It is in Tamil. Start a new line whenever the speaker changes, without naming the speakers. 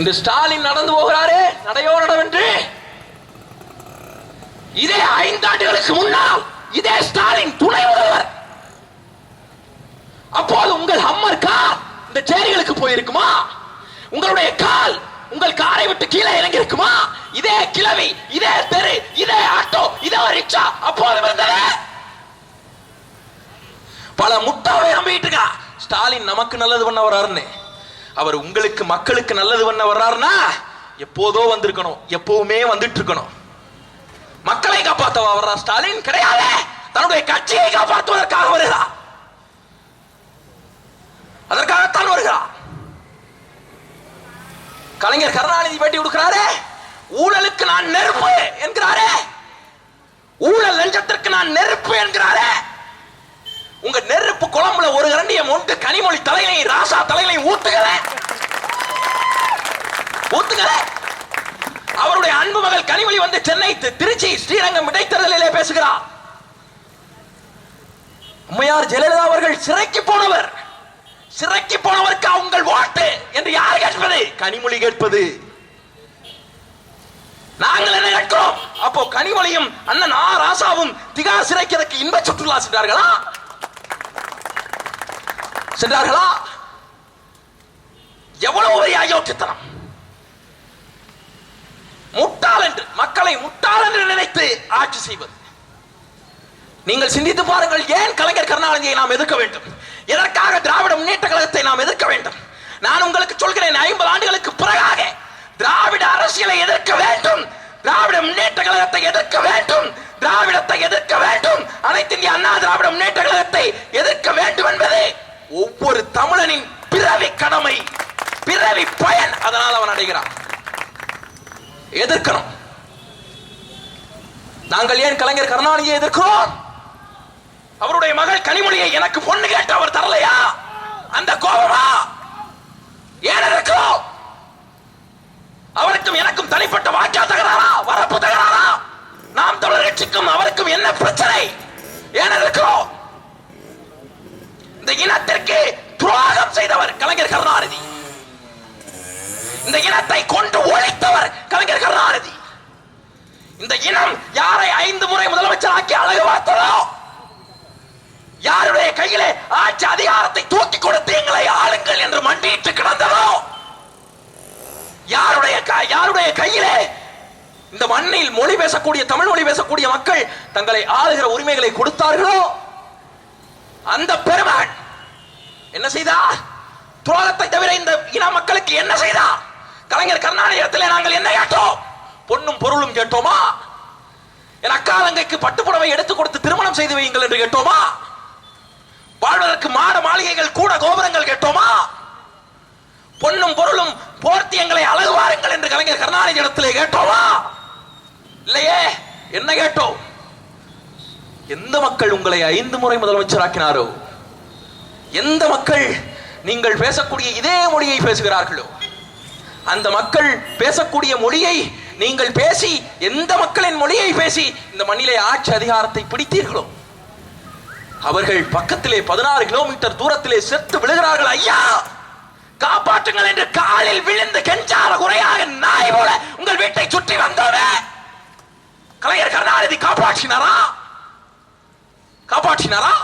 இந்த ஸ்டாலின் நடந்து போகிறாரே நடையோ நடவென்று. இதே ஐந்தாண்டுகளுக்கு முன்னால் இதே ஸ்டாலின் துணை முதல்வர். அப்போது உங்கள் ஹம்மர் கார் இந்த சேரிகளுக்கு போயிருக்குமா? உங்களுடைய கால் உங்கள் காரை விட்டு கீழே இறங்கி இருக்குமா இதே கிழவி இதே தெரு இதே ஆட்டோ இதே ரிக்ஷா அப்போது இருந்தது பல முட்டாவை நம்பிட்டு இருக்கா. ஸ்டாலின் நமக்கு நல்லது பண்ண வராருன்னு. அவர் உங்களுக்கு மக்களுக்கு நல்லது பண்ண வர்றாருன்னா எப்போதோ வந்திருக்கணும். எப்பவுமே வந்துட்டு இருக்கணும் மக்களை காப்பாத்தவா வர்றா ஸ்டாலின்? கிடையாது! தன்னுடைய கட்சியை காப்பாற்றுவதற்காக வருகிறார் அதற்காகத்தான் வருகிறார் கலைஞர் கருணாநிதி பேட்டி கொடுக்கிறாரே! ஊழலுக்கு நான் நெருப்பு என்கிறாரே! ஊழல் லஞ்சத்திற்கு நான் நெருப்பு என்கிறாரே! நெருப்பு குழம்புல ஒரு கரண்டிய மொண்டு கனிமொழி தலையிலையும் ராசா தலையிலையும் ஊத்துக்கல ஊத்துக்கல அவருடைய அன்பு மகள் கனிமொழி வந்து சென்னை திருச்சி ஸ்ரீரங்கம் இடைத்தேர்தலிலே பேசுகிறார் அம்மையார் ஜெயலலிதா அவர்கள் சிறைக்கு போனவர். சிறைக்கு போனவருக்கு உங்கள் ஓட்டு என்று யார் கேட்பது? கனிமொழி கேட்பது. நாங்கள் என்ன கேட்கிறோம்? அப்போ கனிமொழியும் அண்ணன் ஆ. ராசாவும் திகா சிறைக்கிறதுக்கு இன்ப சுற்றுலா சென்றார்களா? சென்றார்களா? எவ்வளவு பெரிய அயோக்கியத்தனம். முட்டாள் என்று மக்களை முட்டாள் என்று நினைத்து ஆட்சி செய்வது. நீங்கள் சிந்தித்து பாருங்கள் ஏன் கலைஞர் கருணாநிதியை நாம் எதிர்க்க வேண்டும்? எதற்காக திராவிட முன்னேற்ற கழகத்தை நாம் எதிர்க்க வேண்டும்? நான் உங்களுக்கு சொல்கிறேன் ஐம்பது ஆண்டுகளுக்கு பிறகாக திராவிட அரசியலை எதிர்க்க வேண்டும். திராவிட முன்னேற்ற கழகத்தை எதிர்க்க வேண்டும். திராவிடத்தை எதிர்க்க வேண்டும். அனைத்து இந்திய அண்ணா திராவிட முன்னேற்ற கழகத்தை எதிர்க்க வேண்டும் என்பதே ஒவ்வொரு தமிழனின் பிறவி கடமை பிறவி பயன் அதனால் அவன் அடைகிறான். எதிர்க்கணும். நாங்கள் ஏன் கலைஞர் கருணாநிதியை எதிர்க்கிறோம்? அவருடைய மகள் கனிமொழியை எனக்கு பொண்ணு கேட்டு அவர் தரலையா? அந்த கோபமா? ஏன் எதிர்க்கிறோம்? அவருக்கும் எனக்கும் தனிப்பட்ட வாக்கியா தகராறா? வரப்பு தகராறா? நாம் தமிழர் கட்சிக்கும் அவருக்கும் என்ன பிரச்சனை? ஏன் எதிர்க்கிறோம்? இனத்திற்கு துரோகம் செய்தவர் கலைஞர் கருணாநிதி. இந்த இனத்தை கொண்டு ஒழித்தவர் கலைஞர் கருணாநிதி. இந்த இனம் யாரை ஐந்து முறை முதலமைச்சராக்கி அழகு பார்த்ததோ யாருடைய கையிலே ஆட்சி அதிகாரத்தை தூக்கி கொடுத்து எங்களை ஆளுங்கள் என்று மண்டியிட்டு கிடந்ததோ? யாருடைய யாருடைய கையிலே இந்த மண்ணில் மொழி பேசக்கூடிய தமிழ் மொழி பேசக்கூடிய மக்கள் தங்களை ஆளுகிற உரிமைகளை கொடுத்தார்களோ? அந்த பெருமகன் என்ன செய்தார் துரோகத்தை தவிர இந்த இன மக்களுக்கு என்ன செய்தார் கலைஞர் கருணாநிதி நாங்கள் என்ன கேட்டோம்? பொன்னும் பொருளும் கேட்டோமா? என் அக்கா தங்கைக்கு பட்டுப்புடவை எடுத்து கொடுத்து திருமணம் செய்து வையுங்கள் என்று கேட்டோமா? வாழ்வதற்கு மாட மாளிகைகள் கூட கோபுரங்கள் கேட்டோமா? பொன்னும் பொருளும் போர்த்தி எங்களை அழகு வாருங்கள் என்று கலைஞர் கருணாநிதி இடத்திலே கேட்டோமா? இல்லையே என்ன கேட்டோம்? எந்த மக்கள் உங்களை ஐந்து முறை முதலமைச்சராக்கினாரோ? எந்த மக்கள் நீங்கள் பேசக்கூடிய இதே மொழியை பேசுகிறார்களோ அந்த மக்கள் பேசக்கூடிய மொழியை நீங்கள் பேசி எந்த மக்களின் மொழியை பேசி இந்த மண்ணிலே ஆட்சி அதிகாரத்தை பிடித்தீர்களோ? அவர்கள் பக்கத்திலே பதினாறு கிலோமீட்டர் தூரத்திலே செத்து விழுகிறார்கள். ஐயா காப்பாற்றுங்கள் என்று காலில் விழுந்து கெஞ்சார குறையாக நாய் போல உங்கள் வீட்டை சுற்றி வந்தோமே. கலைஞர் கருணாநிதி காப்பாற்றினாரா? காப்பாற்றினாரா?